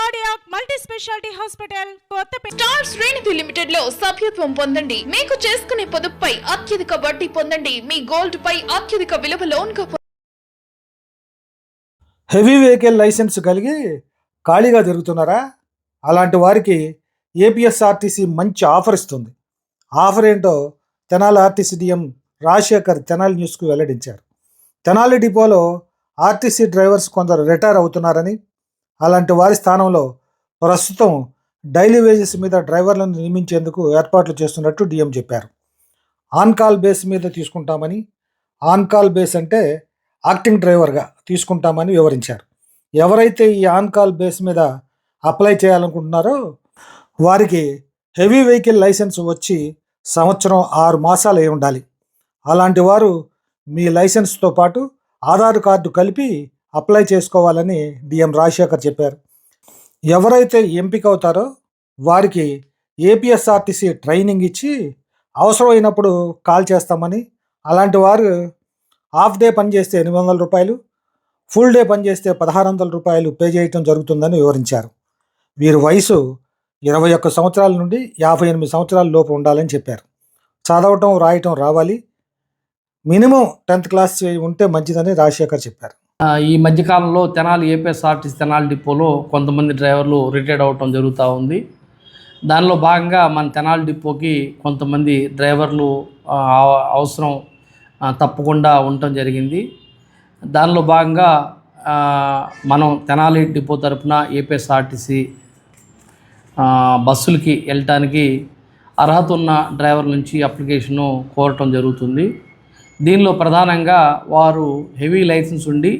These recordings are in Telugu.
Cardiac multi speciality hospital Kothapeta. Star శ్రేణిధి లిమిటెడ్లో సభ్యత్వం పొందండి. మీకు చేసుకునే పొదుపుపై అత్యధిక వడ్డీ పొందండి. మీ గోల్డ్ పై అత్యధిక విలువ లోన్ హెవీ వెహికల్ లైసెన్స్ కలిగి ఖాళీగా తిరుగుతున్నారా అలాంటి వారికి ఏపీఎస్ఆర్టీసీ మంచి ఆఫర్ ఇస్తుంది. ఆఫర్ ఏంటో తెనాలి ఆర్టీసీ డిఎం రాజశేఖర్ తెనాలి న్యూస్కు వెల్లడించారు. తెనాలి డిపోలో ఆర్టీసీ డ్రైవర్స్ కొందరు రిటైర్ అవుతున్నారని అలాంటి వారి స్థానంలో ప్రస్తుతం డైలీ వేజెస్ మీద డ్రైవర్లను నియమించేందుకు ఏర్పాట్లు చేస్తున్నట్టు డిఎం చెప్పారు. ఆన్ కాల్ బేస్ మీద తీసుకుంటామని ఆన్ కాల్ బేస్ అంటే యాక్టింగ్ డ్రైవర్గా తీసుకుంటామని వివరించారు. ఎవరైతే ఈ ఆన్ కాల్ బేస్ మీద అప్లై చేయాలనుకుంటున్నారో వారికి హెవీ వెహికల్ లైసెన్స్ వచ్చి సంవత్సరం ఆరు మాసాలు అయి ఉండాలి. అలాంటి వారు మీ లైసెన్స్తో పాటు ఆధార్ కార్డు కలిపి అప్లై చేసుకోవాలని డిఎం రాజశేఖర్ చెప్పారు. ఎవరైతే ఎంపిక అవుతారో వారికి ఏపీఎస్ఆర్టీసీ ట్రైనింగ్ ఇచ్చి అవసరమైనప్పుడు కాల్ చేస్తామని అలాంటి వారు హాఫ్ డే పని చేస్తే ఎనిమిది వందల రూపాయలు ఫుల్ డే పనిచేస్తే పదహారు వందల రూపాయలు పే చేయటం జరుగుతుందని వివరించారు. వీరి వయసు ఇరవై ఒక్క సంవత్సరాల నుండి యాభై ఎనిమిది సంవత్సరాల లోపు ఉండాలని చెప్పారు. చదవటం రాయటం రావాలి. మినిమం టెన్త్ క్లాస్ ఉంటే మంచిదని రాజశేఖర్ చెప్పారు. ఈ మధ్యకాలంలో తెనాలి ఏపీఎస్ఆర్టీసీ తెనాలి డిపోలో కొంతమంది డ్రైవర్లు రిటైర్డ్ అవటం జరుగుతూ ఉంది. దానిలో భాగంగా మన తెనాలి డిపోకి కొంతమంది డ్రైవర్లు అవ- అవసరం తప్పకుండా ఉండటం జరిగింది. దానిలో భాగంగా మనం తెనాలి డిపో తరపున ఏపీఎస్ఆర్టీసీ బస్సులకి వెళ్ళటానికి అర్హత ఉన్న డ్రైవర్ నుంచి అప్లికేషను కోరటం జరుగుతుంది. దీనిలో ప్రధానంగా వారు హెవీ లైసెన్స్ ఉండి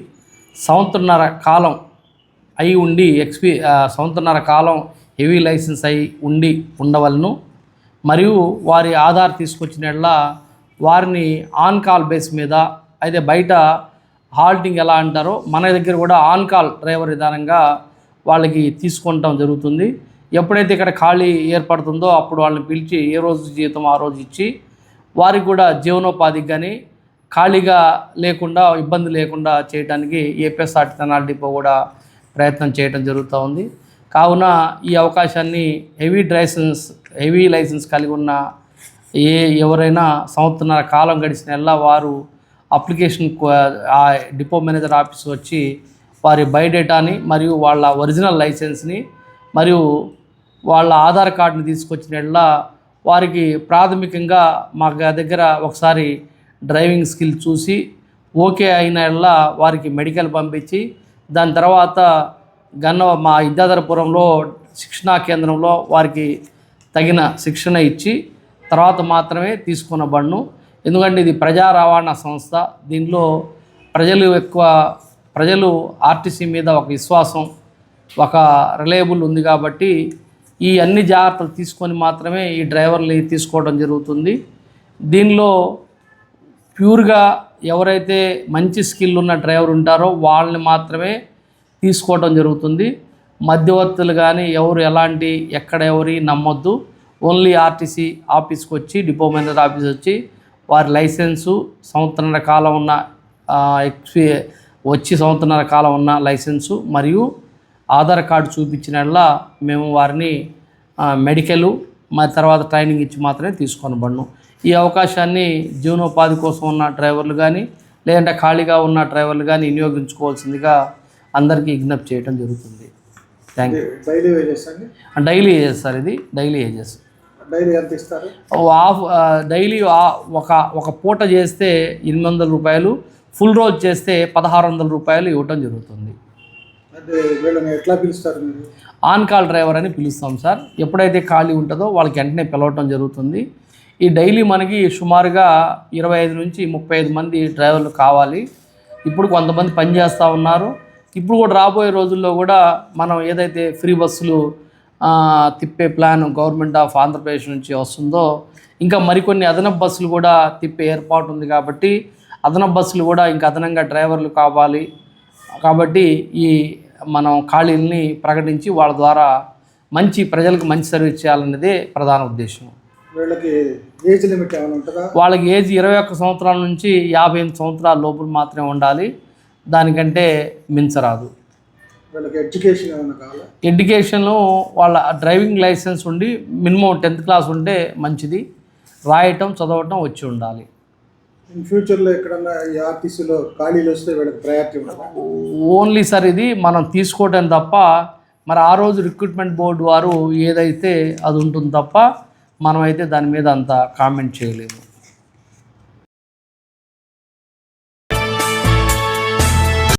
సంవత్సరన్నర కాలం అయి ఉండి ఎక్స్పీ సంవత్సరన్నర కాలం హెవీ లైసెన్స్ అయి ఉండి ఉండవలను. మరియు వారి ఆధార్ తీసుకొచ్చినట్లా వారిని ఆన్ కాల్ బేస్ మీద అయితే బయట హాల్టింగ్ ఎలా అంటారో మన దగ్గర కూడా ఆన్ కాల్ డ్రైవర్ విధానంగా వాళ్ళకి తీసుకుంటాం జరుగుతుంది. ఎప్పుడైతే ఇక్కడ ఖాళీ ఏర్పడుతుందో అప్పుడు వాళ్ళని పిలిచి ఏ రోజు జీతం ఆ రోజు ఇచ్చి వారికి కూడా జీవనోపాధికి కానీ ఖాళీగా లేకుండా ఇబ్బంది లేకుండా చేయడానికి ఏపీఎస్ఆర్టీ తెనాలి డిపో కూడా ప్రయత్నం చేయడం జరుగుతూ ఉంది. కావున ఈ అవకాశాన్ని హెవీ లైసెన్స్ హెవీ లైసెన్స్ కలిగి ఉన్న ఏ ఎవరైనా సంవత్సరాల కాలం గడిచిన వారు అప్లికేషన్ ఆ డిపో మేనేజర్ ఆఫీస్ వచ్చి వారి బయోడేటాని మరియు వాళ్ళ ఒరిజినల్ లైసెన్స్ని మరియు వాళ్ళ ఆధార్ కార్డుని తీసుకొచ్చినట్లా వారికి ప్రాథమికంగా మా దగ్గర ఒకసారి డ్రైవింగ్ స్కిల్ చూసి ఓకే అయిన వారికి మెడికల్ పంపించి దాని తర్వాత గన్న మా విద్యాధరపురంలో శిక్షణా కేంద్రంలో వారికి తగిన శిక్షణ ఇచ్చి తర్వాత మాత్రమే తీసుకున్న బండ్ను. ఎందుకంటే ఇది ప్రజా రవాణా సంస్థ. దీనిలో ప్రజలు ఎక్కువ ప్రజలు ఆర్టీసీ మీద ఒక విశ్వాసం ఒక రిలయబుల్ ఉంది కాబట్టి ఈ అన్ని జాగ్రత్తలు తీసుకొని మాత్రమే ఈ డ్రైవర్ని తీసుకోవడం జరుగుతుంది. దీనిలో ప్యూర్గా ఎవరైతే మంచి స్కిల్ ఉన్న డ్రైవర్ ఉంటారో వాళ్ళని మాత్రమే తీసుకోవడం జరుగుతుంది. మధ్యవర్తులు కానీ ఎవరు ఎలాంటి ఎక్కడ ఎవరి నమ్మొద్దు. ఓన్లీ ఆర్టీసీ ఆఫీస్కి వచ్చి డిపో మేనేజర్ ఆఫీస్ వచ్చి వారి లైసెన్సు సంవత్సరాల కాలం ఉన్న ఎక్స్పీ వచ్చి సంవత్సరాల కాలం ఉన్న లైసెన్సు మరియు ఆధార్ కార్డు చూపించినట్లా మేము వారిని మెడికల్ మా తర్వాత ట్రైనింగ్ ఇచ్చి మాత్రమే తీసుకొని ఈ అవకాశాన్ని జీవనోపాధి కోసం ఉన్న డ్రైవర్లు కానీ లేదంటే ఖాళీగా ఉన్న డ్రైవర్లు కానీ వినియోగించుకోవాల్సిందిగా అందరికీ విజ్ఞప్తి చేయడం జరుగుతుంది. థ్యాంక్ యూ డైలీ వేజెస్ అండి? డైలీ ఏజెస్ సార్ ఇది డైలీ ఏజెస్. డైలీ ఎంత ఇస్తారు? ఆఫ్ డైలీ ఒక ఒక పూట చేస్తే ఎనిమిది వందల రూపాయలు ఫుల్ రోజు చేస్తే పదహారు వందల రూపాయలు ఇవ్వటం జరుగుతుంది. ఎట్లా పిలుస్తారు మీరు? ఆన్ కాల్ డ్రైవర్ అని పిలుస్తాం సార్. ఎప్పుడైతే ఖాళీ ఉంటుందో వాళ్ళకి వెంటనే పిలవటం జరుగుతుంది. ఈ డైలీ మనకి సుమారుగా ఇరవై ఐదు నుంచి ముప్పై ఐదు మంది డ్రైవర్లు కావాలి. ఇప్పుడు కొంతమంది పనిచేస్తూ ఉన్నారు. ఇప్పుడు కూడా రాబోయే రోజుల్లో కూడా మనం ఏదైతే ఫ్రీ బస్సులు తిప్పే ప్లాన్ గవర్నమెంట్ ఆఫ్ ఆంధ్రప్రదేశ్ నుంచి వస్తుందో ఇంకా మరికొన్ని అదనపు బస్సులు కూడా తిప్పే ఏర్పాటు ఉంది కాబట్టి అదనపు బస్సులు కూడా ఇంకా అదనంగా డ్రైవర్లు కావాలి. కాబట్టి ఈ మనం ఖాళీల్ని ప్రకటించి వాళ్ళ ద్వారా మంచి ప్రజలకు మంచి సర్వీస్ చేయాలన్నదే ప్రధాన ఉద్దేశం. వీళ్ళకి ఏజ్ లిమిట్ ఏమైనా ఉంటుందా? వాళ్ళకి ఏజ్ ఇరవై ఒక్క సంవత్సరాల నుంచి యాభై ఎనిమిది సంవత్సరాల లోపల మాత్రమే ఉండాలి. దానికంటే మించరాదు వీళ్ళకి ఎడ్యుకేషన్ ఏమైనా కావాలా? ఎడ్యుకేషన్లో వాళ్ళ డ్రైవింగ్ లైసెన్స్ ఉండి మినిమం టెన్త్ క్లాస్ ఉంటే మంచిది. రాయటం చదవటం వచ్చి ఉండాలి. ఇన్ ఫ్యూచర్లో ఎక్కడన్నా ఈ ఆర్టీసీలో ఖాళీలు వస్తే వీళ్ళకి ప్రయారిటీ ఉండదా ఓన్లీ సార్ ఇది మనం తీసుకోవటం తప్ప మరి ఆ రోజు రిక్రూట్మెంట్ బోర్డు వారు ఏదైతే అది ఉంటుంది తప్ప మనమైతే దాని మీద అంత కామెంట్ చేయలేము.